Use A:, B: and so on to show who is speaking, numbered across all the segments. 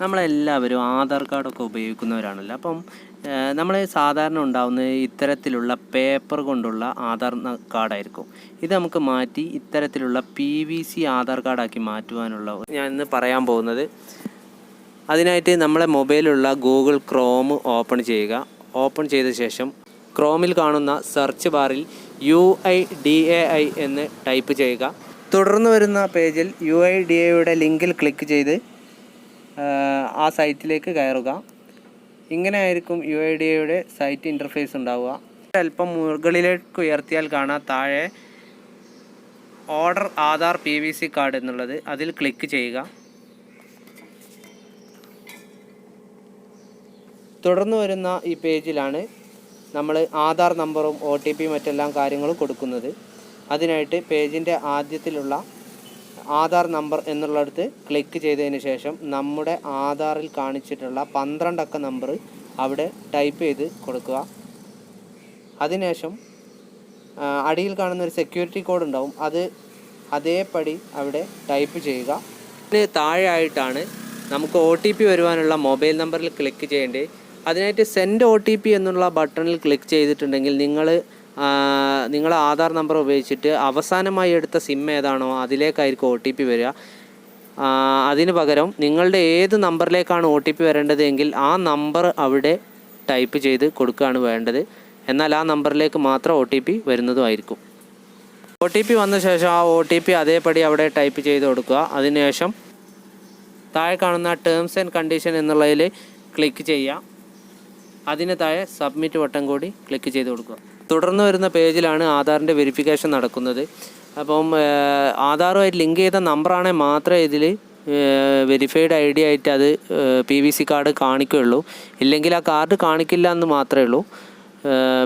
A: നമ്മളെല്ലാവരും ആധാർ കാർഡൊക്കെ ഉപയോഗിക്കുന്നവരാണല്ലോ. അപ്പം നമ്മൾ സാധാരണ ഉണ്ടാകുന്ന ഇത്തരത്തിലുള്ള പേപ്പർ കൊണ്ടുള്ള ആധാർ കാർഡായിരിക്കും. ഇത് നമുക്ക് മാറ്റി ഇത്തരത്തിലുള്ള പി വി സി ആധാർ കാർഡാക്കി മാറ്റുവാനുള്ള ഞാൻ ഇന്ന് പറയാൻ പോകുന്നത് അതിനായിട്ട് നമ്മളെ മൊബൈലുള്ള ഗൂഗിൾ ക്രോം ഓപ്പൺ ചെയ്യുക. ഓപ്പൺ ചെയ്ത ശേഷം ക്രോമിൽ കാണുന്ന സെർച്ച് ബാറിൽ U I D A I എന്ന് ടൈപ്പ് ചെയ്യുക. തുടർന്ന് വരുന്ന പേജിൽ യു ഐ ഡി എയുടെ ലിങ്കിൽ ക്ലിക്ക് ചെയ്ത് ആ സൈറ്റിലേക്ക് കയറുക. ഇങ്ങനെ ആയിരിക്കും യു ഐ ഡി എയുടെ സൈറ്റ് ഇന്റർഫേസ് ഉണ്ടാവുക. അല്പം മുകളിലേക്ക് ഉയർത്തിയാൽ കാണാം. താഴെ order Aadhaar P V C card എന്നുള്ളത് അതിൽ ക്ലിക്ക് ചെയ്യുക. തുടർന്ന് വരുന്ന ഈ പേജിലാണ് നമ്മൾ ആധാർ നമ്പറും ഒ ടി പി മറ്റെല്ലാം കാര്യങ്ങളും കൊടുക്കുന്നത്. അതിനായിട്ട് പേജിന്റെ ആദ്യത്തിലുള്ള ആധാർ നമ്പർ എന്നുള്ളിടത്ത് ക്ലിക്ക് ചെയ്തതിന് ശേഷം നമ്മുടെ ആധാറിൽ കാണിച്ചിട്ടുള്ള പന്ത്രണ്ടക്ക നമ്പർ അവിടെ ടൈപ്പ് ചെയ്ത് കൊടുക്കുക. അതിനുശേഷം അടിയിൽ കാണുന്ന ഒരു സെക്യൂരിറ്റി കോഡ് ഉണ്ടാവും. അത് അതേപടി അവിടെ ടൈപ്പ് ചെയ്യുക. ഇതിന് താഴെയായിട്ടാണ് നമുക്ക് ഒ ടി പി വരുവാനുള്ള മൊബൈൽ നമ്പറിൽ ക്ലിക്ക് ചെയ്യേണ്ടത്. അതിനായിട്ട് സെൻഡ് ഒ ടി പി എന്നുള്ള ബട്ടണിൽ ക്ലിക്ക് ചെയ്തിട്ടുണ്ടെങ്കിൽ നിങ്ങൾ നിങ്ങളെ ആധാർ നമ്പർ ഉപയോഗിച്ചിട്ട് അവസാനമായി എടുത്ത സിം ഏതാണോ അതിലേക്കായിരിക്കും ഒ ടി പി വരിക. അതിന് പകരം നിങ്ങളുടെ ഏത് നമ്പറിലേക്കാണ് ഒ ടി പി വരേണ്ടത് എങ്കിൽ ആ നമ്പർ അവിടെ ടൈപ്പ് ചെയ്ത് കൊടുക്കുകയാണ് വേണ്ടത്. എന്നാൽ ആ നമ്പറിലേക്ക് മാത്രം ഒ ടി പി വരുന്നതുമായിരിക്കും ഒ ടി പി വന്ന ശേഷം ആ ഒ ടി പി അതേപടി അവിടെ ടൈപ്പ് ചെയ്ത് കൊടുക്കുക. അതിനുശേഷം താഴെ കാണുന്ന ടേംസ് ആൻഡ് കണ്ടീഷൻ എന്നുള്ളതിൽ ക്ലിക്ക് ചെയ്യുക. അതിന് താഴെ സബ്മിറ്റ് ബട്ടൺ കൂടി ക്ലിക്ക് ചെയ്ത് കൊടുക്കുക. തുടർന്ന് വരുന്ന പേജിലാണ് ആധാറിന്റെ വെരിഫിക്കേഷൻ നടക്കുന്നത്. അപ്പം ആധാറുമായിട്ട് ലിങ്ക് ചെയ്ത നമ്പറാണെങ്കിൽ മാത്രമേ ഇതിൽ വെരിഫൈഡ് ഐ ഡി ആയിട്ട് അത് പി വി സി കാർഡ് കാണിക്കുകയുള്ളൂ. ഇല്ലെങ്കിൽ ആ കാർഡ് കാണിക്കില്ല എന്ന് മാത്രമേ ഉള്ളൂ.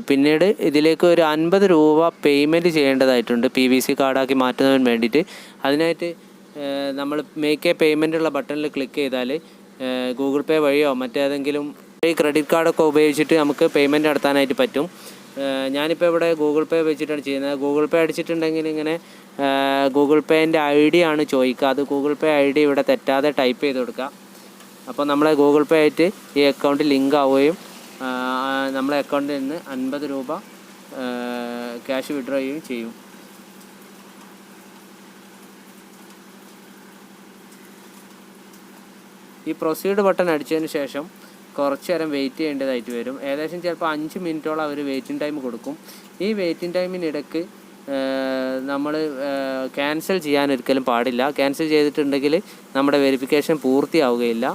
A: പിന്നീട് ഇതിലേക്ക് ഒരു അൻപത് രൂപ പേയ്മെന്റ് ചെയ്യേണ്ടതായിട്ടുണ്ട് പി വി സി കാർഡാക്കി മാറ്റുന്നതിന് വേണ്ടിയിട്ട്. അതിനായിട്ട് നമ്മൾ മേക്ക് എ പേയ്മെന്റ് ഉള്ള ബട്ടണിൽ ക്ലിക്ക് ചെയ്താൽ ഗൂഗിൾ പേ വഴിയോ മറ്റേതെങ്കിലും ക്രെഡിറ്റ് കാർഡൊക്കെ ഉപയോഗിച്ചിട്ട് നമുക്ക് പേയ്മെന്റ് നടത്താനായിട്ട് പറ്റും. ഞാനിപ്പോൾ ഇവിടെ ഗൂഗിൾ പേ വെച്ചിട്ടാണ് ചെയ്യുന്നത്. ഗൂഗിൾ പേ അടിച്ചിട്ടുണ്ടെങ്കിൽ ഇങ്ങനെ ഗൂഗിൾ പേന്റെ ഐ ഡി ആണ് ചോദിക്കുക. അത് ഗൂഗിൾ പേ ഐ ഡി ഇവിടെ തെറ്റാതെ ടൈപ്പ് ചെയ്ത് കൊടുക്കുക. അപ്പോൾ നമ്മളെ ഗൂഗിൾ പേ ആയിട്ട് ഈ അക്കൗണ്ട് ലിങ്ക് ആവുകയും നമ്മളെ അക്കൗണ്ടിൽ നിന്ന് അൻപത് രൂപ ക്യാഷ് വിഡ്രോ ചെയ്യുകയും ചെയ്യും. ഈ പ്രൊസീഡ് ബട്ടൺ അടിച്ചതിന് ശേഷം കുറച്ച് നേരം വെയിറ്റ് ചെയ്യേണ്ടതായിട്ട് വരും. ഏകദേശം ചിലപ്പോൾ അഞ്ച് മിനിറ്റോളം അവർ വെയിറ്റിംഗ് ടൈം കൊടുക്കും. ഈ വെയിറ്റിംഗ് ടൈമിനിടയ്ക്ക് നമ്മൾ ക്യാൻസൽ ചെയ്യാൻ ഒരിക്കലും പാടില്ല. ക്യാൻസൽ ചെയ്തിട്ടുണ്ടെങ്കിൽ നമ്മുടെ വെരിഫിക്കേഷൻ പൂർത്തിയാവുകയില്ല.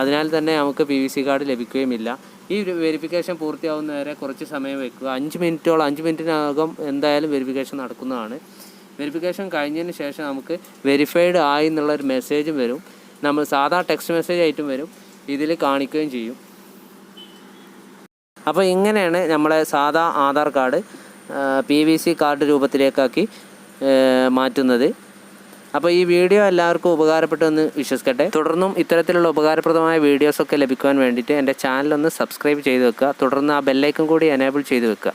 A: അതിനാൽ തന്നെ നമുക്ക് പി വി സി കാർഡ് ലഭിക്കുകയുമില്ല. ഈ വെരിഫിക്കേഷൻ പൂർത്തിയാവുന്നവരെ കുറച്ച് സമയം വെക്കുക. അഞ്ച് മിനിറ്റോളം അഞ്ച് മിനിറ്റിനകം എന്തായാലും വെരിഫിക്കേഷൻ നടക്കുന്നതാണ്. വെരിഫിക്കേഷൻ കഴിഞ്ഞതിന് ശേഷം നമുക്ക് വെരിഫൈഡ് ആയി എന്നുള്ള ഒരു മെസ്സേജും വരും. നമ്മൾ സാധാ ടെക്സ്റ്റ് മെസ്സേജ് ആയിട്ടും വരും. ഇതിൽ കാണിക്കുകയും ചെയ്യും. അപ്പോൾ ഇങ്ങനെയാണ് നമ്മളെ സാധാ Aadhaar card P V C card രൂപത്തിലേക്കാക്കി മാറ്റുന്നത്. അപ്പോൾ ഈ വീഡിയോ എല്ലാവർക്കും ഉപകാരപ്പെട്ടെന്ന് വിശ്വസിക്കട്ടെ. തുടർന്നും ഇത്തരത്തിലുള്ള ഉപകാരപ്രദമായ വീഡിയോസൊക്കെ ലഭിക്കുവാൻ വേണ്ടിയിട്ട് എന്റെ ചാനലൊന്ന് സബ്സ്ക്രൈബ് ചെയ്ത് വെക്കുക. തുടർന്ന് ആ ബെല്ലൈക്കും കൂടി എനേബിൾ ചെയ്ത് വെക്കുക.